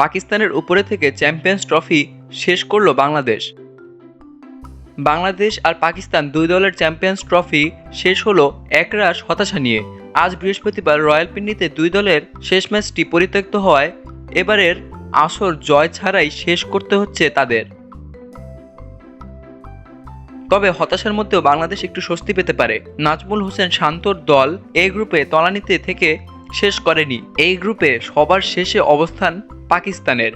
পাকিস্তানের উপরে থেকে চ্যাম্পিয়ন্স ট্রফি শেষ করল বাংলাদেশ। বাংলাদেশ আর পাকিস্তান দুই দলের চ্যাম্পিয়ন্স ট্রফি শেষ হলো একরাশ হতাশা নিয়ে। আজ বৃহস্পতিবার রয়্যাল পিন্ডিতে দুই দলের শেষ ম্যাচটি পরিত্যক্ত হওয়ায় এবারের আসর জয় ছাড়াই শেষ করতে হচ্ছে তাদের। তবে হতাশার মধ্যেও বাংলাদেশ একটু স্বস্তি পেতে পারে। নাজমুল হোসেন শান্তর দল এই গ্রুপে তলানিতে থেকে শেষ করেনি। এই গ্রুপে সবার শেষে অবস্থান পাকিস্তানের।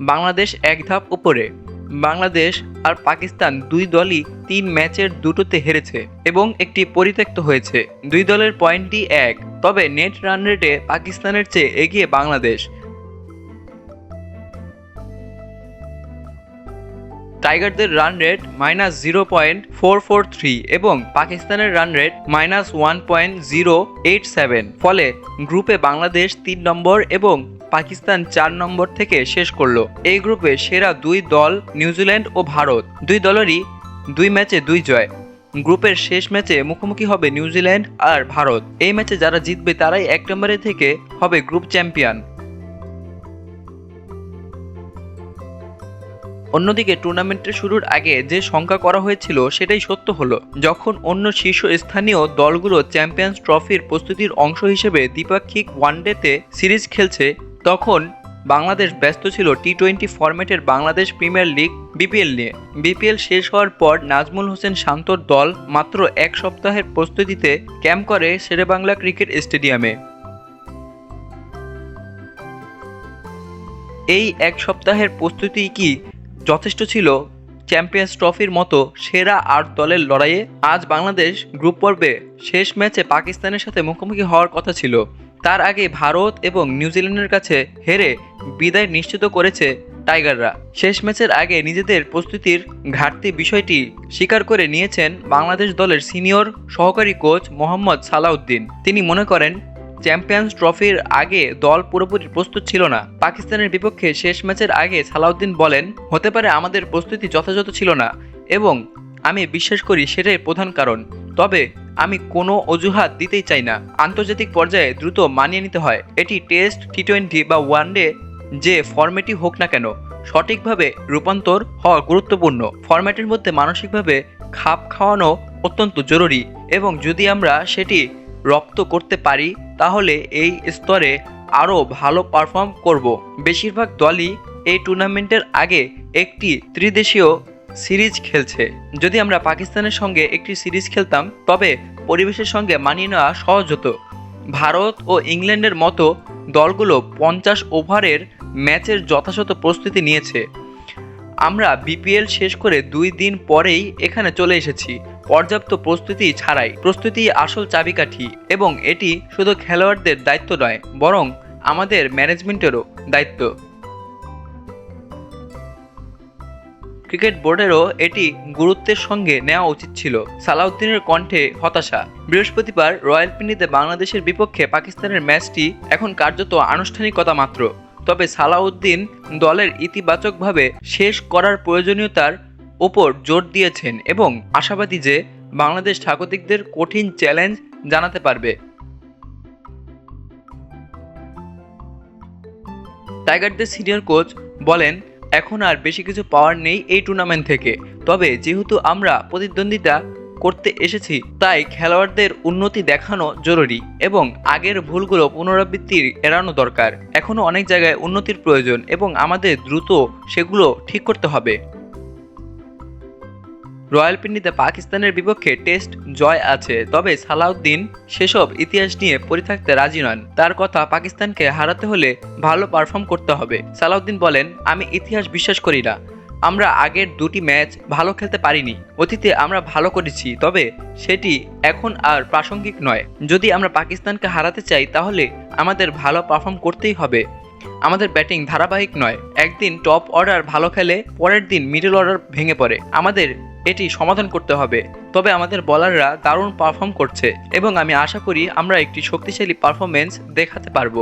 বাংলাদেশ এক ধাপ উপরে। বাংলাদেশ আর পাকিস্তান দুই দলই তিন ম্যাচের দুটোতে হেরেছে এবং একটি পরিত্যক্ত হয়েছে। দুই দলের পয়েন্টটি এক। তবে নেট রান রেটে পাকিস্তানের চেয়ে এগিয়ে বাংলাদেশ। টাইগারদের run rate minus zero point four four three এবং পাকিস্তানের run rate minus one point zero eight seven ফলে গ্রুপে বাংলাদেশ তিন নম্বর এবং পাকিস্তান চার নম্বর থেকে শেষ করল। এই গ্রুপে সেরা দুই দল নিউজিল্যান্ড ও ভারত। দুই দলেরই দুই ম্যাচে দুই জয়। গ্রুপের শেষ ম্যাচে মুখোমুখি হবে নিউজিল্যান্ড আর ভারত। এই ম্যাচে যারা জিতবে তারাই এক নম্বরে থেকে হবে গ্রুপ চ্যাম্পিয়ন অন্যদিকে টুর্নামেন্টের শুরুর আগে যে শঙ্কা করা হয়েছিল সেটাই সত্য হলো। যখন অন্য শীর্ষস্থানীয় দলগুলো চ্যাম্পিয়ন্স ট্রফির প্রস্তুতির অংশ হিসেবে দ্বিপাক্ষিক ওয়ানডেতে সিরিজ খেলছে, তখন বাংলাদেশ ব্যস্ত ছিল টি টোয়েন্টি ফরম্যাটের বাংলাদেশ প্রিমিয়ার লিগ বিপিএল নিয়ে। বিপিএল শেষ হওয়ার পর নাজমুল হোসেন শান্তর দল মাত্র এক সপ্তাহের প্রস্তুতিতে ক্যাম্প করে শেরেবাংলা ক্রিকেট স্টেডিয়ামে। এই এক সপ্তাহের প্রস্তুতি কি যথেষ্ট ছিল চ্যাম্পিয়ন্স ট্রফির মতো সেরা আট দলের লড়াইয়ে আজ বাংলাদেশ গ্রুপ পর্বে শেষ ম্যাচে পাকিস্তানের সাথে মুখোমুখি হওয়ার কথা ছিল। তার আগে ভারত এবং নিউজিল্যান্ডের কাছে হেরে বিদায় নিশ্চিত করেছে টাইগাররা। শেষ ম্যাচের আগে নিজেদের প্রস্তুতির ঘাটতি বিষয়টি স্বীকার করে নিয়েছেন বাংলাদেশ দলের সিনিয়র সহকারী কোচ মোহাম্মদ সালাউদ্দিন। তিনি মনে করেন চ্যাম্পিয়ন্স ট্রফির আগে দল পুরোপুরি প্রস্তুত ছিল না। পাকিস্তানের বিপক্ষে শেষ ম্যাচের আগে সালাউদ্দিন বলেন, হতে পারে আমাদের প্রস্তুতি যথাযথ ছিল না এবং আমি বিশ্বাস করি সেটাই প্রধান কারণ। তবে আমি কোনো অজুহাত দিতেই চাই না। আন্তর্জাতিক পর্যায়ে দ্রুত মানিয়ে নিতে হয়। এটি টেস্ট টি টোয়েন্টি বা ওয়ানডে যে ফরম্যাটই হোক না কেন, সঠিকভাবে রূপান্তর হওয়া গুরুত্বপূর্ণ। ফরম্যাটের মধ্যে মানসিকভাবে খাপ খাওয়ানো অত্যন্ত জরুরি এবং যদি আমরা সেটি রপ্ত করতে পারি, তাহলে এই স্তরে আরও ভালো পারফর্ম করব। বেশিরভাগ দলই এই টুর্নামেন্টের আগে একটি ত্রিদেশীয় সিরিজ খেলছে। যদি আমরা পাকিস্তানের সঙ্গে একটি সিরিজ খেলতাম, তবে পরিবেশের সঙ্গে মানিয়ে নেওয়া সহজ হতো। ভারত ও ইংল্যান্ডের মতো দলগুলো পঞ্চাশ ওভারের ম্যাচের যথাযথ প্রস্তুতি নিয়েছে। আমরা বিপিএল শেষ করে দুই দিন পরেই এখানে চলে এসেছি। পর্যাপ্ত প্রস্তুতি ছাড়াই প্রস্তুতি আসল চাবিকাঠি এবং এটি শুধু খেলোয়াড়দের দায়িত্ব নয়, বরং আমাদের ম্যানেজমেন্টেরও দায়িত্ব। ক্রিকেট বোর্ডেরও এটি গুরুত্বের সঙ্গে নেওয়া উচিত ছিল। সালাউদ্দিনের কণ্ঠে হতাশা। বৃহস্পতিবার রয়্যাল পিন্ডিতে বাংলাদেশের বিপক্ষে পাকিস্তানের ম্যাচটি এখন কার্যত আনুষ্ঠানিকতা মাত্র। তবে সালাউদ্দিন দলের ইতিবাচকভাবে শেষ করার প্রয়োজনীয়তার ওপর জোর দিয়েছেন এবং আশাবাদী যে বাংলাদেশ স্বাগতিকদের কঠিন চ্যালেঞ্জ জানাতে পারবে। টাইগারদের সিনিয়র কোচ বলেন, এখন আর বেশি কিছু পাওয়ার নেই এই টুর্নামেন্ট থেকে। তবে যেহেতু আমরা প্রতিদ্বন্দ্বিতা করতে এসেছি, তাই খেলোয়াড়দের উন্নতি দেখানো জরুরি এবং আগের ভুলগুলো পুনরাবৃত্তির এড়ানো দরকার। এখনও অনেক জায়গায় উন্নতির প্রয়োজন এবং আমাদের দ্রুত সেগুলো ঠিক করতে হবে। রয়্যাল পিন্ডিতে পাকিস্তানের বিপক্ষে টেস্ট জয় আছে, তবে সালাউদ্দিন সেসব ইতিহাস নিয়ে পড়ে থাকতে রাজি নন। তার কথা পাকিস্তানকে হারাতে হলে ভালো পারফর্ম করতে হবে। সালাউদ্দিন বলেন, আমি ইতিহাস বিশ্বাস করি না। আমরা আগের দুটি ম্যাচ ভালো খেলতে পারিনি। অতীতে আমরা ভালো করেছি, তবে সেটি এখন আর প্রাসঙ্গিক নয়। যদি আমরা পাকিস্তানকে হারাতে চাই, তাহলে আমাদের ভালো পারফর্ম করতেই হবে। আমাদের ব্যাটিং ধারাবাহিক নয়। একদিন টপ অর্ডার ভালো খেলে, পরের দিন মিডল অর্ডার ভেঙে পড়ে। আমাদের এটি সমাধান করতে হবে। তবে আমাদের বলাররা দারুণ পারফর্ম করছে এবং আমি আশা করি আমরা একটি শক্তিশালী পারফরমেন্স দেখাতে পারব।